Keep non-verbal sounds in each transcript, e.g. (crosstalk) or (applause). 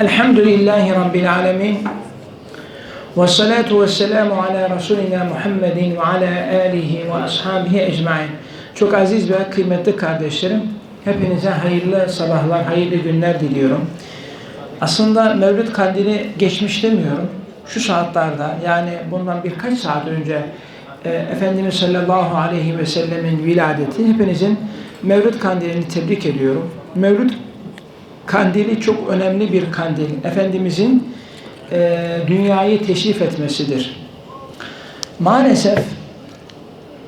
Elhamdülillahi Rabbil alemin. Ve salatu ve selamu ala Resulina Muhammedin ve ala alihi ve ashabihi ecmain. Çok aziz ve kıymetli kardeşlerim, hepinize hayırlı sabahlar, hayırlı günler diliyorum. Aslında Mevlüt Kandili geçmiş demiyorum. Şu saatlerde yani bundan birkaç saat önce e, Efendimiz sallallahu aleyhi ve sellemin viladeti hepinizin Mevlüt Kandilini tebrik ediyorum. Mevlüt Kandili çok önemli bir kandil. Efendimizin e, dünyayı teşrif etmesidir. Maalesef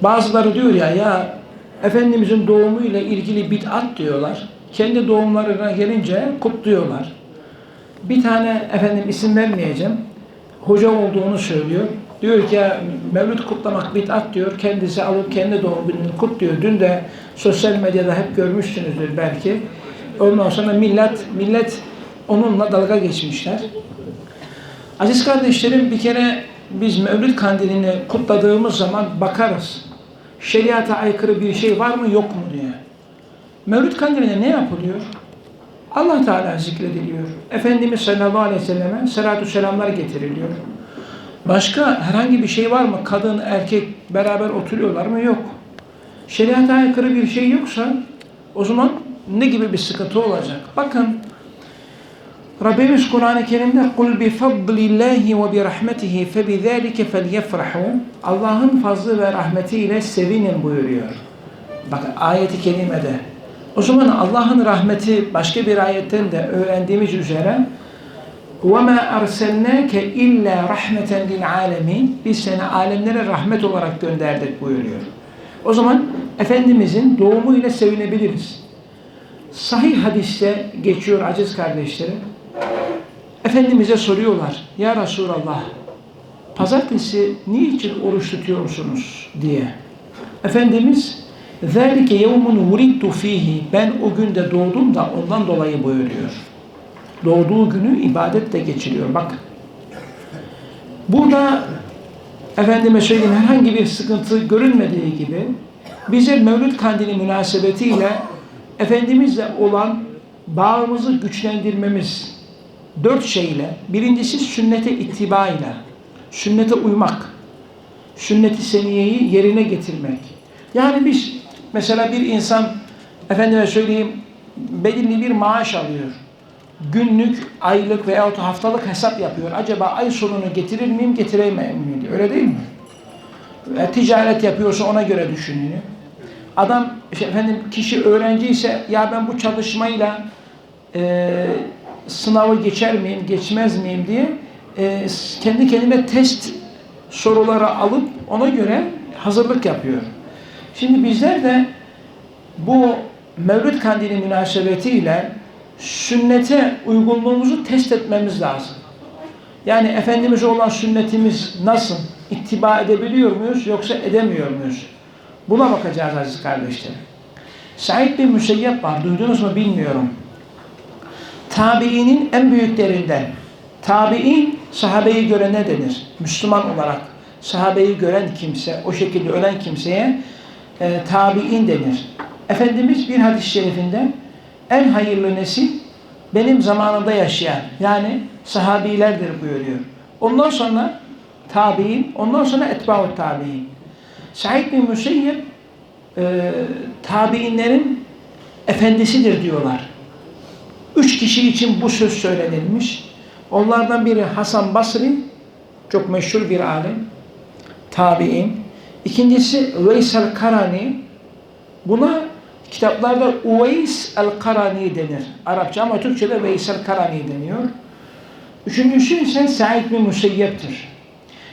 bazıları diyor ya ya Efendimizin doğumuyla ilgili bid'at diyorlar. Kendi doğumlarına gelince kutluyorlar. Bir tane efendim isim vermeyeceğim. Hoca olduğunu söylüyor. Diyor ki Mevlüt kutlamak bid'at diyor. Kendisi alıp kendi doğum gününü kutluyor. Dün de sosyal medyada hep görmüşsünüzdür belki. Ondan sonra millet millet onunla dalga geçmişler. Aziz kardeşlerim bir kere biz Mevlüt kandilini kutladığımız zaman bakarız. Şeriata aykırı bir şey var mı yok mu diye. Mevlüt kandilinde ne yapılıyor? Allah Teala zikrediliyor. Efendimiz sallallahu aleyhi ve selleme salatu selamlar getiriliyor. Başka herhangi bir şey var mı? Kadın, erkek beraber oturuyorlar mı? Yok. Şeriata aykırı bir şey yoksa o zaman ne gibi bir sıkıntı olacak? Bakın Rabbimiz Kur'an-ı Kerim'de kul bi fadlillahi ve bi rahmetihi fe bi zalike felyefrahu Allah'ın fazlı ve rahmetiyle sevinin buyuruyor. Bakın ayeti kerimede. O zaman Allah'ın rahmeti başka bir ayetten de öğrendiğimiz üzere وَمَا أَرْسَلْنَاكَ اِلَّا رَحْمَةً لِلْعَالَمِينَ Biz seni alemlere rahmet olarak gönderdik buyuruyor. O zaman Efendimizin doğumuyla sevinebiliriz. Sahih hadiste geçiyor aziz kardeşlerim. Efendimiz'e soruyorlar. Ya Resulallah pazartesi niçin oruç tutuyorsunuz diye. Efendimiz ذَٰلِكَ يَوْمٌ وُرِدْتُ ف۪يهِ Ben o günde doğdum da ondan dolayı buyuruyor. Doğduğu günü ibadetle geçiriyor. Bak. Burada efendime söyleyeyim herhangi bir sıkıntı görünmediği gibi bize Mevlüt Kandili münasebetiyle Efendimizle olan bağımızı güçlendirmemiz dört şeyle, birincisi sünnete ittibayla, sünnete uymak, sünnet-i seniyeyi yerine getirmek. Yani biz mesela bir insan efendime söyleyeyim belirli bir maaş alıyor. Günlük, aylık veyahut haftalık hesap yapıyor. Acaba ay sonunu getirir miyim, getiremeyim miyim. Öyle değil mi? E, ticaret yapıyorsa ona göre düşünüyor. Adam işte efendim kişi öğrenci ise ya ben bu çalışmayla e, sınavı geçer miyim, geçmez miyim diye e, kendi kendine test soruları alıp ona göre hazırlık yapıyor. Şimdi bizler de bu Mevlüt Kandili münasebetiyle sünnete uygunluğumuzu test etmemiz lazım. Yani Efendimiz'e olan sünnetimiz nasıl? İttiba edebiliyor muyuz yoksa edemiyor muyuz? Buna bakacağız aziz kardeşlerim. Said bin Müseyyep var. Duydunuz mu bilmiyorum. Tabiinin en büyüklerinden. Tabi'in sahabeyi göre ne denir? Müslüman olarak sahabeyi gören kimse, o şekilde ölen kimseye e, tabi'in denir. Efendimiz bir hadis-i şerifinde en hayırlı nesil benim zamanımda yaşayan yani sahabilerdir buyuruyor. Ondan sonra tabi'in, ondan sonra etba'ut tabi'in. Said bin Müseyyep e, tabi'inlerin efendisidir diyorlar. Üç kişi için bu söz söylenilmiş. Onlardan biri Hasan Basri, çok meşhur bir alim, tabi'in. İkincisi Veysel Karani. Buna kitaplarda Uveys el-Karani denir. Arapça ama Türkçe'de Veysel Karani deniyor. Üçüncüsü ise Said bin Müseyyep'tir.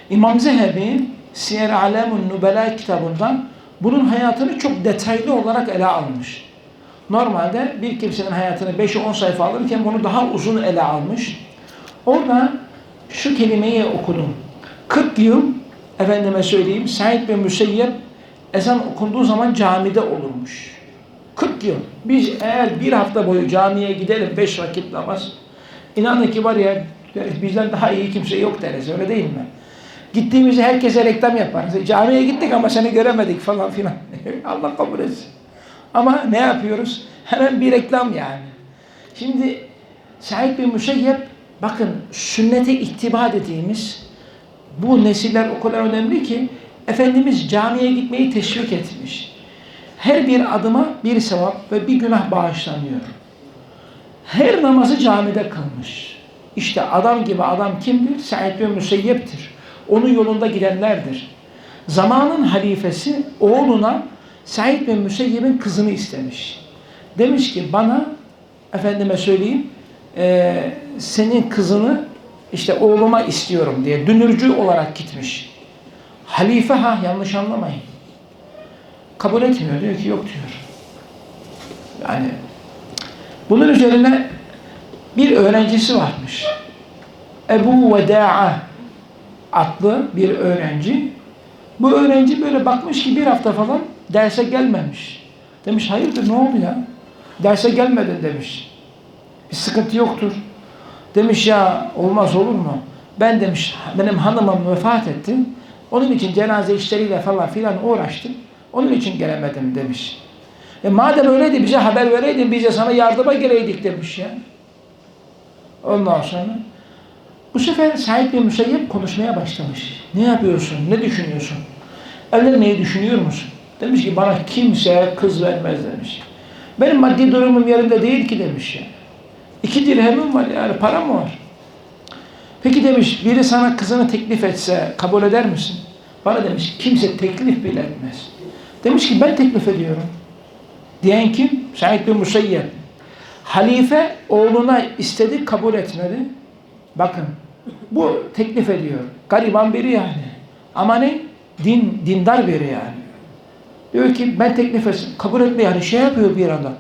İmam Zehebi Siyer Alemun Nubela kitabından bunun hayatını çok detaylı olarak ele almış. Normalde bir kimsenin hayatını 5-10 sayfa alırken bunu daha uzun ele almış. Orada şu kelimeyi okudum. 40 yıl efendime söyleyeyim Said bin Müseyyep ezan okunduğu zaman camide olurmuş. 40 yıl. Biz eğer bir hafta boyu camiye gidelim 5 vakit namaz inanın ki var ya bizden daha iyi kimse yok deriz öyle değil mi? Gittiğimizde herkese reklam yaparız. Camiye gittik ama seni göremedik falan filan. (laughs) Allah kabul etsin. Ama ne yapıyoruz? Hemen bir reklam yani. Şimdi Said bin Müseyyep bakın sünnete ittiba dediğimiz bu nesiller o kadar önemli ki Efendimiz camiye gitmeyi teşvik etmiş. Her bir adıma bir sevap ve bir günah bağışlanıyor. Her namazı camide kılmış. İşte adam gibi adam kimdir? Said bin Müseyyep'tir. Onun yolunda gidenlerdir. Zamanın halifesi oğluna Said bin Müseyyep'in kızını istemiş. Demiş ki bana efendime söyleyeyim eee, senin kızını işte oğluma istiyorum diye dünürcü olarak gitmiş. Halife ha yanlış anlamayın. Kabul etmiyor diyor ki yok diyor. Yani bunun üzerine bir öğrencisi varmış. Ebu Veda'a adlı bir öğrenci. Bu öğrenci böyle bakmış ki bir hafta falan derse gelmemiş. Demiş hayırdır ne oldu ya? Derse gelmedin demiş. Bir sıkıntı yoktur. Demiş ya olmaz olur mu? Ben demiş benim hanımım vefat etti. Onun için cenaze işleriyle falan filan uğraştım. Onun için gelemedim demiş. E madem öyleydi bize haber vereydin biz de sana yardıma geleydik demiş ya. Ondan sonra bu sefer Said bin Müseyyep konuşmaya başlamış. Ne yapıyorsun? Ne düşünüyorsun? Evlenmeyi düşünüyor musun? Demiş ki bana kimse kız vermez demiş. Benim maddi durumum yerinde değil ki demiş ya. İki dirhemim var yani para mı var? Peki demiş biri sana kızını teklif etse kabul eder misin? Bana demiş kimse teklif bile etmez. Demiş ki ben teklif ediyorum. Diyen kim? Said bin Musayyeb. Halife oğluna istedi kabul etmedi. Bakın bu teklif ediyor. Gariban biri yani. Ama ne? Din, dindar biri yani. Diyor ki ben teklif etsin. Kabul etme yani şey yapıyor bir anda.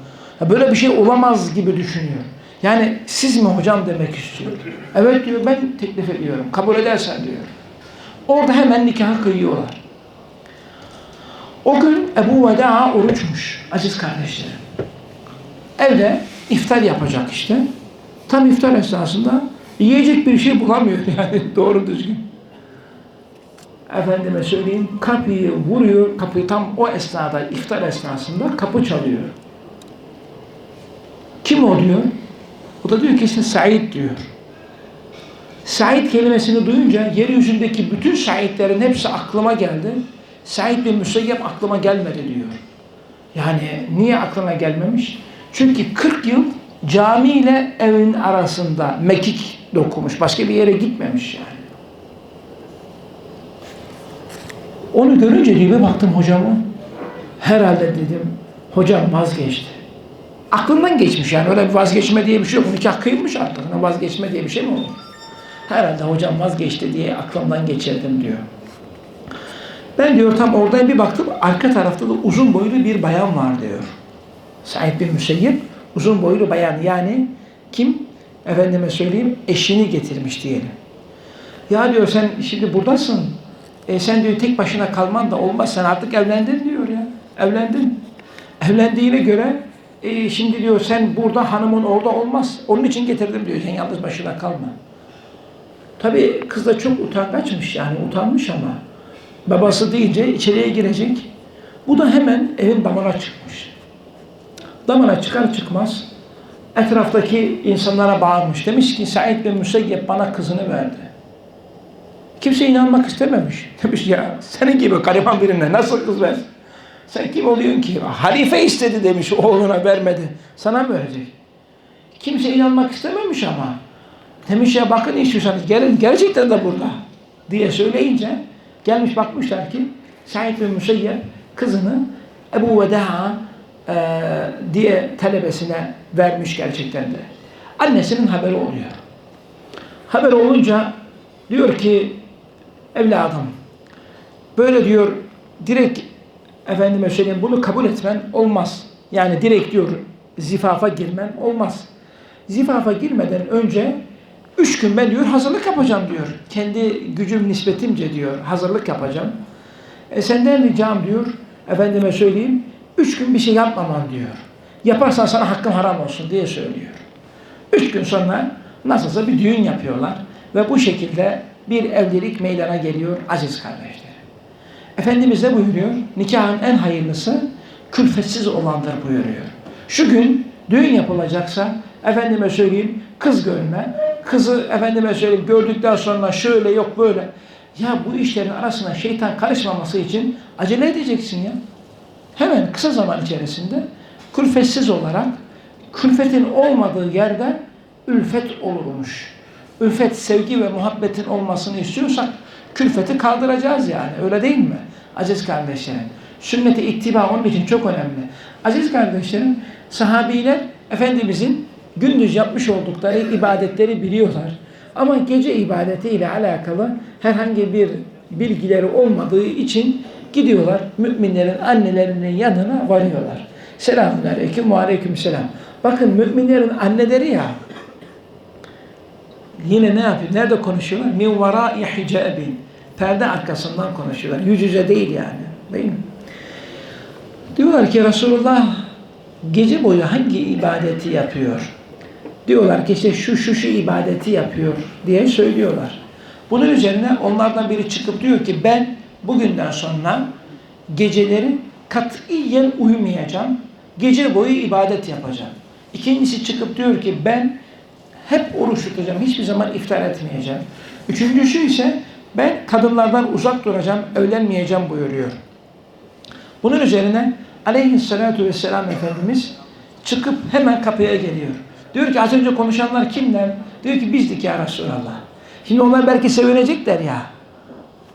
Böyle bir şey olamaz gibi düşünüyor. Yani siz mi hocam demek istiyor. Evet diyor ben teklif ediyorum. Kabul edersen diyor. Orada hemen nikahı kıyıyorlar. O gün Ebu Veda oruçmuş aziz kardeşlerim. Evde iftar yapacak işte. Tam iftar esnasında yiyecek bir şey bulamıyor (laughs) yani doğru düzgün. Efendime söyleyeyim kapıyı vuruyor. Kapıyı tam o esnada iftar esnasında kapı çalıyor. Kim o diyor? O da diyor ki işte Said diyor. Said kelimesini duyunca yeryüzündeki bütün Saidlerin hepsi aklıma geldi. Said bin Müseyyep aklıma gelmedi diyor. Yani niye aklına gelmemiş? Çünkü 40 yıl cami ile evin arasında mekik dokumuş. Başka bir yere gitmemiş yani. Onu görünce diye bir baktım hocama. Herhalde dedim hocam vazgeçti. Aklından geçmiş yani öyle bir vazgeçme diye bir şey yok. Nikah kıyılmış artık. Vazgeçme diye bir şey mi olur? Herhalde hocam vazgeçti diye aklımdan geçirdim diyor. Ben diyor tam oradan bir baktım arka tarafta da uzun boylu bir bayan var diyor. Said bin Müseyyip uzun boylu bayan yani kim? Efendime söyleyeyim eşini getirmiş diyelim. Ya diyor sen şimdi buradasın. E sen diyor tek başına kalman da olmaz. Sen artık evlendin diyor ya. Evlendin. Evlendiğine göre e, şimdi diyor sen burada hanımın orada olmaz. Onun için getirdim diyor. Sen yalnız başına kalma. Tabii kız da çok utangaçmış yani utanmış ama babası deyince içeriye girecek. Bu da hemen evin damına çıkmış. Damına çıkar çıkmaz etraftaki insanlara bağırmış. Demiş ki Said bin Müseyyep bana kızını verdi. Kimse inanmak istememiş. (laughs) Demiş ya senin gibi gariban birine nasıl kız ver? Sen kim oluyorsun ki? Halife istedi demiş oğluna vermedi. Sana mı verecek? Kimse inanmak istememiş ama. Demiş ya bakın istiyorsanız gelin gerçekten de burada diye söyleyince gelmiş bakmışlar ki Said bin Müseyyep kızını Ebu Veda'a e, diye talebesine vermiş gerçekten de. Annesinin haberi oluyor. Haber olunca diyor ki evladım böyle diyor direkt efendime söyleyeyim bunu kabul etmen olmaz. Yani direkt diyor zifafa girmen olmaz. Zifafa girmeden önce üç gün ben diyor hazırlık yapacağım diyor. Kendi gücüm nispetimce diyor hazırlık yapacağım. E senden ricam diyor efendime söyleyeyim üç gün bir şey yapmaman diyor. Yaparsan sana hakkın haram olsun diye söylüyor. Üç gün sonra nasılsa bir düğün yapıyorlar ve bu şekilde bir evlilik meydana geliyor aziz kardeşler. Efendimiz de buyuruyor, nikahın en hayırlısı külfetsiz olandır buyuruyor. Şu gün düğün yapılacaksa efendime söyleyeyim kız görme, kızı efendime söyleyeyim gördükten sonra şöyle yok böyle. Ya bu işlerin arasına şeytan karışmaması için acele edeceksin ya. Hemen kısa zaman içerisinde külfetsiz olarak külfetin olmadığı yerde ülfet olurmuş. Ülfet sevgi ve muhabbetin olmasını istiyorsak külfeti kaldıracağız yani öyle değil mi? Aziz kardeşlerim. Sünnete ittiba onun için çok önemli. Aziz kardeşlerim sahabiler Efendimizin gündüz yapmış oldukları ibadetleri biliyorlar. Ama gece ibadetiyle alakalı herhangi bir bilgileri olmadığı için gidiyorlar müminlerin annelerinin yanına varıyorlar. Selamun aleyküm ve aleyküm selam. Bakın müminlerin anneleri ya yine ne yapıyor? Nerede konuşuyorlar? Min vara'i hicabin. Perde arkasından konuşuyorlar. Yüz yüze değil yani. Değil mi? Diyorlar ki Resulullah gece boyu hangi ibadeti yapıyor? Diyorlar ki işte şu şu şu ibadeti yapıyor diye söylüyorlar. Bunun üzerine onlardan biri çıkıp diyor ki ben bugünden sonra geceleri katiyen uyumayacağım. Gece boyu ibadet yapacağım. İkincisi çıkıp diyor ki ben hep oruç tutacağım. Hiçbir zaman iftar etmeyeceğim. Üçüncüsü ise ben kadınlardan uzak duracağım, evlenmeyeceğim buyuruyor. Bunun üzerine aleyhissalatu vesselam Efendimiz çıkıp hemen kapıya geliyor. Diyor ki az önce konuşanlar kimler? Diyor ki bizdik ya Resulallah. Şimdi onlar belki sevinecekler ya.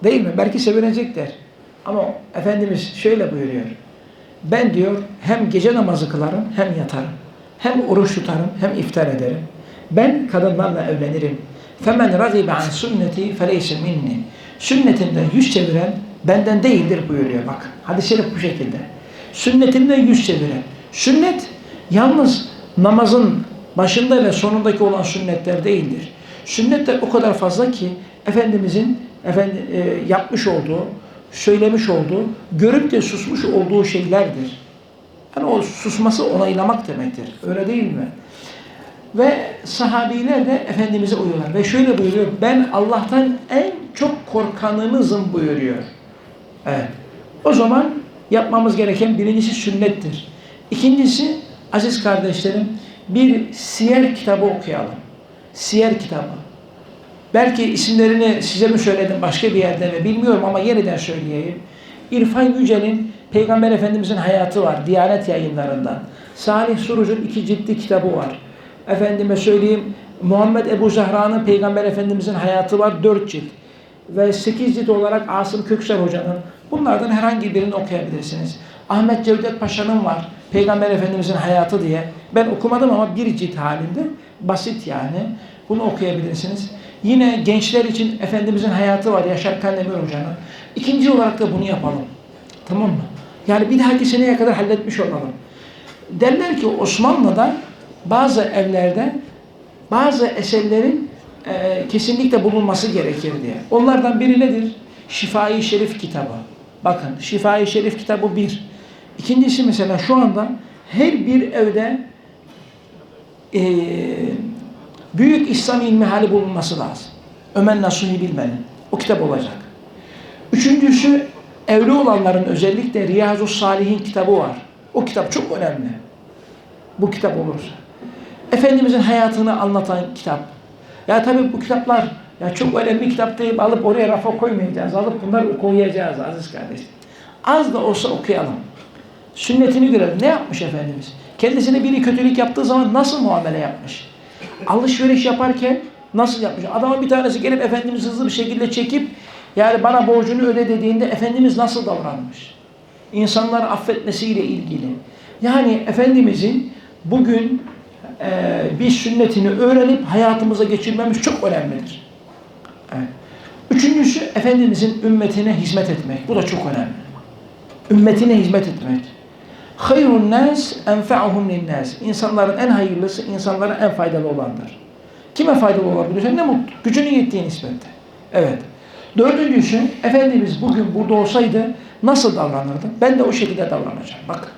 Değil mi? Belki sevinecekler. Ama Efendimiz şöyle buyuruyor. Ben diyor hem gece namazı kılarım hem yatarım. Hem oruç tutarım hem iftar ederim. Ben kadınlarla evlenirim. Femen razibe an sünneti feleyse minni. Sünnetimden yüz çeviren benden değildir buyuruyor bak. Hadis-i şerif bu şekilde. Sünnetimden yüz çeviren. Sünnet yalnız namazın başında ve sonundaki olan sünnetler değildir. Sünnetler o kadar fazla ki Efendimizin efendi, e, yapmış olduğu, söylemiş olduğu, görüp de susmuş olduğu şeylerdir. Yani o susması onaylamak demektir. Öyle değil mi? Ve sahabiler de Efendimiz'e uyuyorlar. Ve şöyle buyuruyor, ben Allah'tan en çok korkanınızım buyuruyor. Evet. O zaman yapmamız gereken birincisi sünnettir. İkincisi, aziz kardeşlerim, bir siyer kitabı okuyalım. Siyer kitabı. Belki isimlerini size mi söyledim başka bir yerde mi bilmiyorum ama yeniden söyleyeyim. İrfan Yücel'in Peygamber Efendimizin hayatı var Diyanet yayınlarından. Salih Suruc'un iki ciddi kitabı var. Efendime söyleyeyim Muhammed Ebu Zahra'nın Peygamber Efendimizin hayatı var dört cilt. Ve sekiz cilt olarak Asım Köksal Hoca'nın. Bunlardan herhangi birini okuyabilirsiniz. Ahmet Cevdet Paşa'nın var. Peygamber Efendimizin hayatı diye. Ben okumadım ama bir cilt halinde. Basit yani. Bunu okuyabilirsiniz. Yine gençler için Efendimizin hayatı var Yaşar Kandemir Hoca'nın. İkinci olarak da bunu yapalım. Tamam mı? Yani bir dahaki seneye kadar halletmiş olalım. Derler ki Osmanlı'da bazı evlerde bazı eserlerin e, kesinlikle bulunması gerekir diye. Onlardan biri nedir? Şifai Şerif kitabı. Bakın Şifai Şerif kitabı bir. İkincisi mesela şu anda her bir evde e, büyük İslam ilmi hali bulunması lazım. Ömer Nasuhi Bilmen'in. O kitap olacak. Üçüncüsü evli olanların özellikle Riyazu Salihin kitabı var. O kitap çok önemli. Bu kitap olursa. Efendimizin hayatını anlatan kitap. Ya tabii bu kitaplar ya çok önemli kitap deyip alıp oraya rafa koymayacağız. Alıp bunları okuyacağız aziz kardeşim. Az da olsa okuyalım. Sünnetini görelim. Ne yapmış Efendimiz? Kendisine biri kötülük yaptığı zaman nasıl muamele yapmış? Alışveriş yaparken nasıl yapmış? Adama bir tanesi gelip Efendimiz hızlı bir şekilde çekip yani bana borcunu öde dediğinde Efendimiz nasıl davranmış? İnsanları affetmesiyle ilgili. Yani Efendimizin bugün e, bir sünnetini öğrenip hayatımıza geçirmemiz çok önemlidir. Evet. Üçüncüsü Efendimizin ümmetine hizmet etmek. Bu da çok önemli. Ümmetine hizmet etmek. Hayrun nas enfa'uhum linnas. İnsanların en hayırlısı, insanlara en faydalı olandır. Kime faydalı olabilirse ne mutlu. Gücünün yettiği nispette. Evet. Dördüncüsü, Efendimiz bugün burada olsaydı nasıl davranırdı? Ben de o şekilde davranacağım. Bakın.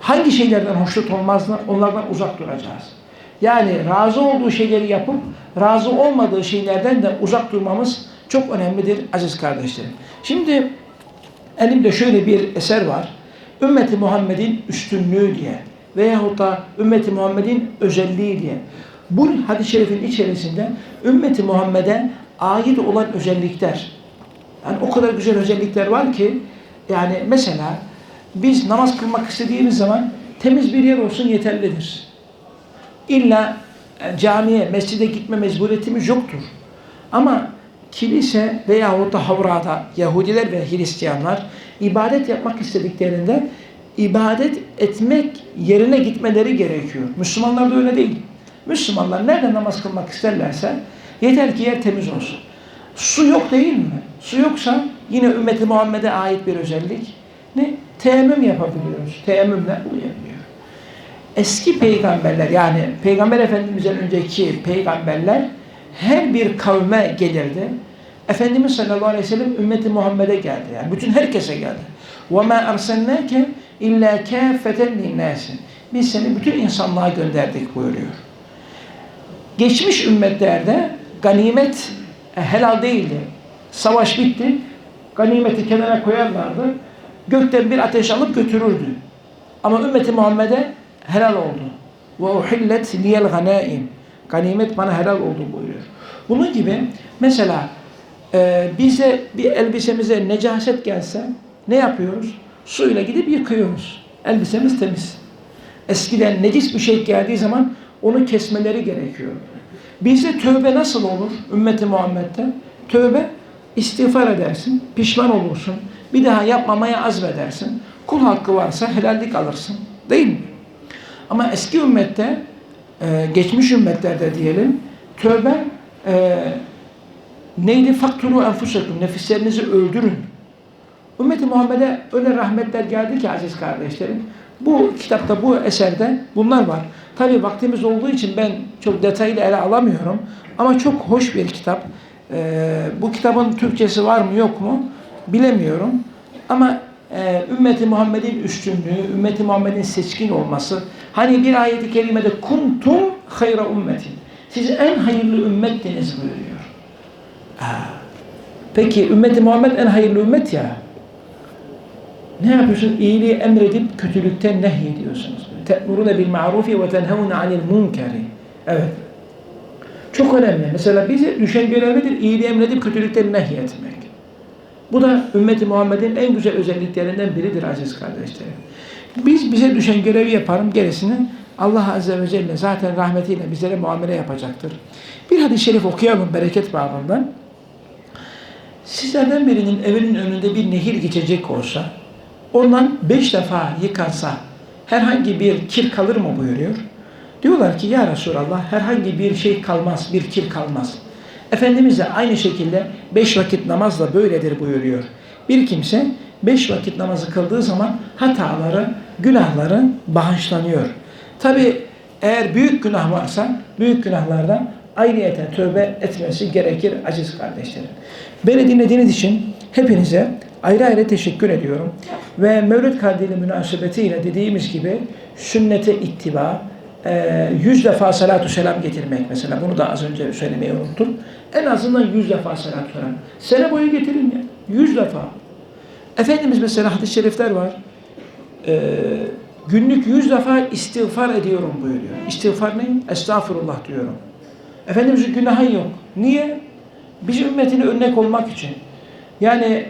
Hangi şeylerden hoşnut olmazlar? Onlardan uzak duracağız. Yani razı olduğu şeyleri yapıp razı olmadığı şeylerden de uzak durmamız çok önemlidir aziz kardeşlerim. Şimdi elimde şöyle bir eser var. Ümmeti Muhammed'in üstünlüğü diye. veyahut da ümmeti Muhammed'in özelliği diye. Bu hadis-i şerifin içerisinde ümmeti Muhammed'e ait olan özellikler. Yani o kadar güzel özellikler var ki yani mesela biz namaz kılmak istediğimiz zaman temiz bir yer olsun yeterlidir. İlla e, camiye, mescide gitme mecburiyetimiz yoktur. Ama kilise veyahut da havrada Yahudiler ve Hristiyanlar ibadet yapmak istediklerinde ibadet etmek yerine gitmeleri gerekiyor. Müslümanlar da öyle değil. Müslümanlar nerede namaz kılmak isterlerse yeter ki yer temiz olsun. Su yok değil mi? Su yoksa yine ümmeti Muhammed'e ait bir özellik. Ne? Teyemmüm yapabiliyoruz. Teyemmümle bunu yapıyor. Eski peygamberler yani Peygamber Efendimiz'den önceki peygamberler her bir kavme gelirdi. Efendimiz sallallahu aleyhi ve sellem ümmeti Muhammed'e geldi. Yani bütün herkese geldi. وَمَا اَرْسَلْنَاكَ اِلَّا كَافَّةً لِلنَّاسِ Biz seni bütün insanlığa gönderdik buyuruyor. Geçmiş ümmetlerde ganimet e, helal değildi. Savaş bitti. Ganimeti kenara koyarlardı. Gökten bir ateş alıp götürürdü. Ama ümmeti Muhammed'e helal oldu. Ve uhillet liyel ganaim. Ganimet bana helal oldu buyuruyor. Bunun gibi mesela e, bize bir elbisemize necaset gelse ne yapıyoruz? Suyla gidip yıkıyoruz. Elbisemiz temiz. Eskiden necis bir şey geldiği zaman onu kesmeleri gerekiyor. Bizde tövbe nasıl olur ümmeti Muhammed'de? Tövbe istiğfar edersin, pişman olursun, bir daha yapmamaya azmedersin. Kul hakkı varsa helallik alırsın. Değil mi? Ama eski ümmette, e, geçmiş ümmetlerde diyelim, tövbe e, neydi? Fakturu enfusakum, nefislerinizi öldürün. Ümmeti Muhammed'e öyle rahmetler geldi ki aziz kardeşlerim. Bu kitapta, bu eserde bunlar var. Tabi vaktimiz olduğu için ben çok detaylı ele alamıyorum. Ama çok hoş bir kitap. Ee, bu kitabın Türkçesi var mı yok mu bilemiyorum. Ama e, ümmeti Muhammed'in üstünlüğü, ümmeti Muhammed'in seçkin olması. Hani bir ayeti kerimede kuntum hayra ümmetin. Siz en hayırlı ümmettiniz buyuruyor. Peki ümmeti Muhammed en hayırlı ümmet ya. Ne yapıyorsun? İyiliği emredip kötülükten nehyediyorsunuz. Te'murune bil ma'rufi ve tenhevune anil munkeri. Evet. Çok önemli. Mesela bize düşen görev nedir? Emredip kötülükten nehyetmek. Bu da ümmeti Muhammed'in en güzel özelliklerinden biridir aziz kardeşlerim. Biz bize düşen görevi yaparım, gerisini Allah Azze ve Celle zaten rahmetiyle bizlere muamele yapacaktır. Bir hadis-i şerif okuyalım bereket babından. Sizlerden birinin evinin önünde bir nehir geçecek olsa, ondan beş defa yıkansa herhangi bir kir kalır mı buyuruyor. Diyorlar ki ya Resulallah herhangi bir şey kalmaz, bir kir kalmaz. Efendimiz de aynı şekilde beş vakit namazla böyledir buyuruyor. Bir kimse beş vakit namazı kıldığı zaman hataları, günahları bağışlanıyor. Tabi eğer büyük günah varsa büyük günahlardan ayrıyeten tövbe etmesi gerekir aziz kardeşlerim. Beni dinlediğiniz için hepinize ayrı ayrı teşekkür ediyorum. Ve Mevlüt Kandili münasebetiyle dediğimiz gibi sünnete ittiba, e, yüz defa salatu selam getirmek mesela. Bunu da az önce söylemeyi unuttum. En azından yüz defa salatu selam. Sene boyu getirin ya. Yüz defa. Efendimiz mesela hadis-i şerifler var. Ee, günlük yüz defa istiğfar ediyorum buyuruyor. İstiğfar ne? Estağfurullah diyorum. Efendimizin günahı yok. Niye? Biz ümmetine örnek olmak için. Yani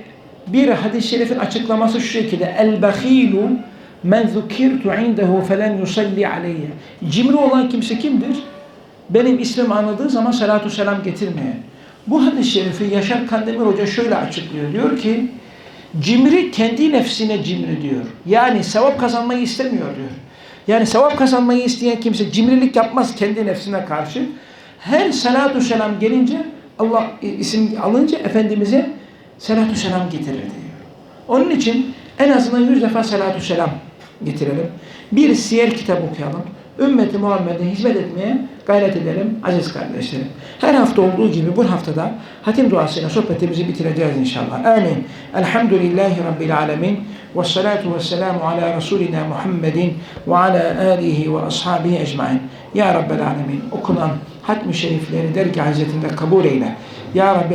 bir hadis-i şerifin açıklaması şu şekilde. El-bahilu men zukirtu indehu felen yusalli aleyye. Cimri olan kimse kimdir? Benim ismimi anladığı zaman salatu selam getirmeyen. Bu hadis-i şerifi Yaşar Kandemir Hoca şöyle açıklıyor. Diyor ki, cimri kendi nefsine cimri diyor. Yani sevap kazanmayı istemiyor diyor. Yani sevap kazanmayı isteyen kimse cimrilik yapmaz kendi nefsine karşı. Her salatu selam gelince Allah isim alınca Efendimiz'e salatu selam getirir diyor. Onun için en azından yüz defa salatu selam getirelim. Bir siyer kitap okuyalım. Ümmeti Muhammed'e hizmet etmeye gayret edelim aziz kardeşlerim. Her hafta olduğu gibi bu haftada hatim duasıyla sohbetimizi bitireceğiz inşallah. Amin. Elhamdülillahi Rabbil alemin. Ve salatu ve selamu ala Resulina Muhammedin ve ala alihi ve ashabihi ecmain. Ya Rabbel alemin. Okunan hatmi şerifleri dergah hazretinde kabul eyle. Ya Rabbi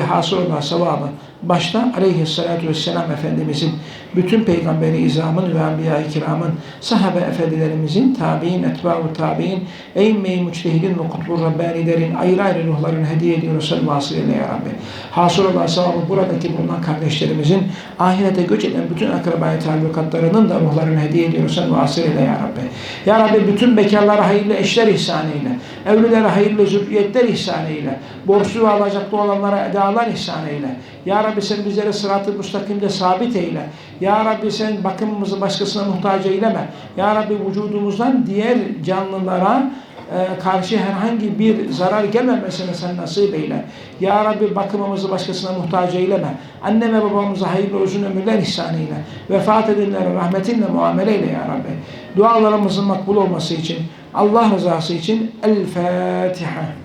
olan sevabı başta aleyhissalatu vesselam Efendimizin, bütün peygamberi izamın ve enbiya-i kiramın, sahabe efendilerimizin, tabi'in, etba'u tabi'in, eyyme-i müçtehidin ve kutbu Rabbanilerin ayrı ayrı ruhlarını hediye ediyoruz sen vasılayla ya Rabbi. Hasıl olan sevabı buradaki bulunan kardeşlerimizin ahirete göç eden bütün akrabayı talukatlarının da ruhlarını hediye ediyoruz sen vasılayla ya Rabbi. Ya Rabbi bütün bekarlara hayırlı eşler ihsan eyle. Evlilere hayırlı zürriyetler ihsan eyle. Borçlu ve alacaklı olanlara edalar ihsan eyle. Ya Rabbi sen bizleri sırat-ı müstakimde sabit eyle. Ya Rabbi sen bakımımızı başkasına muhtaç eyleme. Ya Rabbi vücudumuzdan diğer canlılara karşı herhangi bir zarar gelmemesine sen nasip eyle. Ya Rabbi bakımımızı başkasına muhtaç eyleme. Anne ve babamıza hayırlı uzun ömürler ihsan eyle. Vefat edenlere rahmetinle muamele eyle ya Rabbi. Dualarımızın makbul olması için, Allah rızası için El Fatiha.